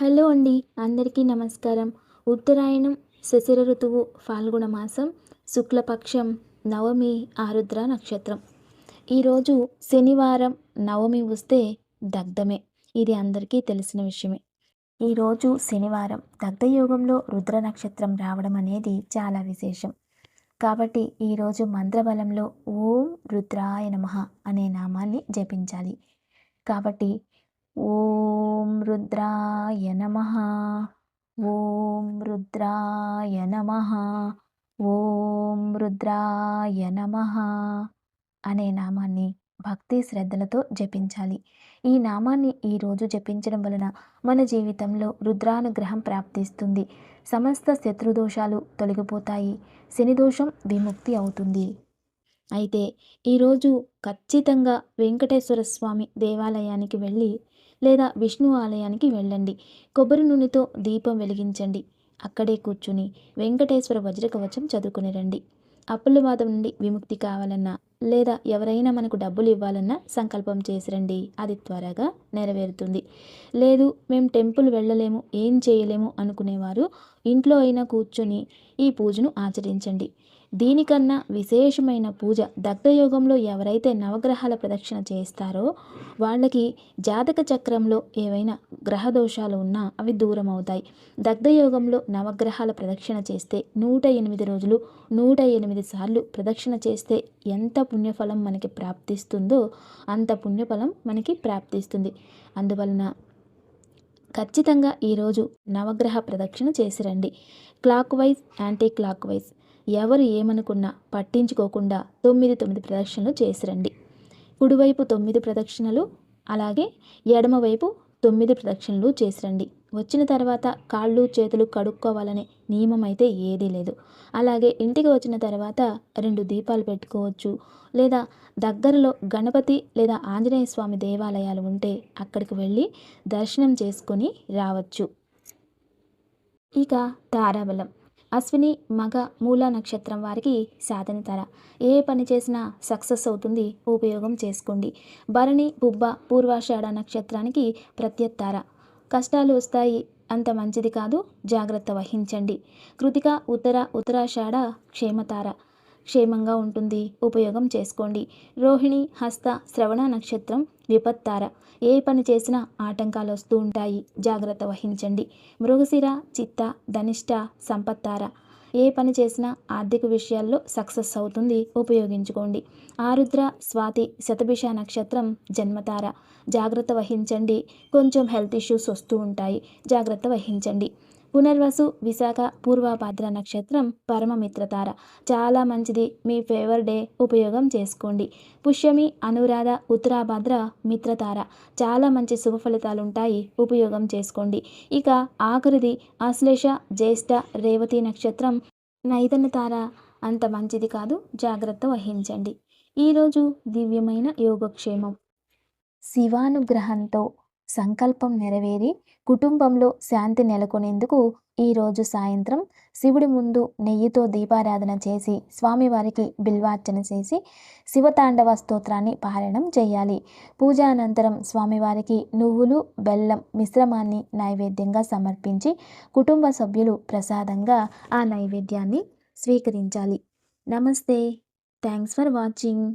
Hello అండి అందరికీ నమస్కారం. ఉత్తరాయణం శశిర ఋతువు ఫాల్గుణ మాసం శుక్లపక్షం నవమి ఆరుద్ర నక్షత్రం. ఈరోజు శనివారం నవమి వస్తే దగ్ధమే. ఇది అందరికీ తెలిసిన విషయమే. ఈరోజు శనివారం దగ్ధయోగంలో రుద్ర నక్షత్రం రావడం అనేది చాలా విశేషం. కాబట్టి ఈరోజు మంత్రబలంలో ఓం రుద్రాయ నమ అనే నామాన్ని జపించాలి. కాబట్టి ఓం రుద్రాయ నమ ఓం రుద్రాయ నమ ఓం రుద్రాయ నమ అనే నామాన్ని భక్తి శ్రద్ధలతో జపించాలి. ఈ నామాన్ని ఈరోజు జపించడం వలన మన జీవితంలో రుద్రానుగ్రహం ప్రాప్తిస్తుంది. సమస్త శత్రుదోషాలు తొలగిపోతాయి. శనిదోషం విముక్తి అవుతుంది. అయితే ఈరోజు ఖచ్చితంగా వెంకటేశ్వర స్వామి దేవాలయానికి వెళ్ళి లేదా విష్ణు ఆలయానికి వెళ్ళండి. కొబ్బరి నూనెతో దీపం వెలిగించండి. అక్కడే కూర్చుని వెంకటేశ్వర వజ్రకవచం చదువుకుని రండి. అప్పుల బాధ నుండి విముక్తి కావాలన్నా లేదా ఎవరైనా మనకు డబ్బులు ఇవ్వాలన్నా సంకల్పం చేసిరండి. అది త్వరగా నెరవేరుతుంది. లేదు మేము టెంపుల్ వెళ్ళలేము ఏం చేయలేము అనుకునేవారు. ఇంట్లో అయినా కూర్చొని ఈ పూజను ఆచరించండి. దీనికన్నా విశేషమైన పూజ దగ్ధయోగంలో ఎవరైతే నవగ్రహాల ప్రదక్షిణ చేస్తారో వాళ్ళకి జాతక చక్రంలో ఏవైనా గ్రహ దోషాలు ఉన్నా అవి దూరం అవుతాయి దగ్ధయోగంలో నవగ్రహాల ప్రదక్షిణ చేస్తే నూట ఎనిమిది రోజులు నూట ఎనిమిది సార్లు ప్రదక్షిణ చేస్తే ఎంత పుణ్యఫలం మనకి ప్రాప్తిస్తుందో అంత పుణ్యఫలం మనకి ప్రాప్తిస్తుంది. అందువలన ఖచ్చితంగా ఈరోజు నవగ్రహ ప్రదక్షిణ చేసి రండి. Clockwise anticlockwise. ఎవరు ఏమనుకున్నా పట్టించుకోకుండా తొమ్మిది తొమ్మిది ప్రదక్షిణలు చేసిరండి. కుడివైపు తొమ్మిది ప్రదక్షిణలు అలాగే ఎడమవైపు తొమ్మిది ప్రదక్షిణలు చేసిరండి. వచ్చిన తర్వాత కాళ్ళు చేతులు కడుక్కోవాలనే నియమం అయితే ఏదీ లేదు. అలాగే ఇంటికి వచ్చిన తర్వాత రెండు దీపాలు పెట్టుకోవచ్చు లేదా దగ్గరలో గణపతి లేదా ఆంజనేయ స్వామి దేవాలయాలు ఉంటే అక్కడికి వెళ్ళి దర్శనం చేసుకొని రావచ్చు. ఇక తారాబలం. అశ్విని మగ మూల నక్షత్రం వారికి సాధన తర ఏ పని చేసినా సక్సెస్ అవుతుంది ఉపయోగం చేసుకోండి. భరణి బుబ్బ పూర్వాషాఢ నక్షత్రానికి ప్రత్యత్తార కష్టాలు వస్తాయి అంత మంచిది కాదు జాగ్రత్త వహించండి. కృతిక ఉత్తర ఉత్తరాషాఢ క్షేమతార. క్షేమంగా ఉంటుంది. ఉపయోగం చేసుకోండి. రోహిణి హస్త శ్రవణ నక్షత్రం విపత్తార. ఏ పని చేసినా ఆటంకాలు వస్తూ ఉంటాయి. జాగ్రత్త వహించండి. మృగశిర చిత్త ధనిష్ట సంపత్తార. ఏ పని చేసినా ఆర్థిక విషయాల్లో సక్సెస్ అవుతుంది. ఉపయోగించుకోండి. ఆరుద్ర స్వాతి శతభిష నక్షత్రం జన్మతార. జాగ్రత్త వహించండి. కొంచెం హెల్త్ ఇష్యూస్ వస్తూ ఉంటాయి. జాగ్రత్త వహించండి. పునర్వసు విశాఖ పూర్వభద్ర నక్షత్రం పరమమిత్రతార. చాలా మంచిది. మీ ఫేవర్ డే ఉపయోగం చేసుకోండి. పుష్యమి అనురాధ ఉత్తరాభద్ర మిత్రతార. చాలా మంచి శుభ ఫలితాలు ఉంటాయి ఉపయోగం చేసుకోండి. ఇక ఆఖరిది ఆశ్లేష జ్యేష్ఠ రేవతి నక్షత్రం. నైతన తార అంత మంచిది కాదు. జాగ్రత్త వహించండి. ఈరోజు దివ్యమైన యోగక్షేమం. శివానుగ్రహంతో సంకల్పం నెరవేరి కుటుంబంలో శాంతి నెలకొనేందుకు ఈరోజు సాయంత్రం శివుడి ముందు నెయ్యితో దీపారాధన చేసి స్వామివారికి బిల్వార్చన చేసి శివతాండవ స్తోత్రాన్ని పారాయణం చేయాలి. పూజ అనంతరం స్వామివారికి నువ్వులు బెల్లం మిశ్రమాన్ని నైవేద్యంగా సమర్పించి కుటుంబ సభ్యులు ప్రసాదంగా ఆ నైవేద్యాన్ని స్వీకరించాలి. నమస్తే. Thanks for watching.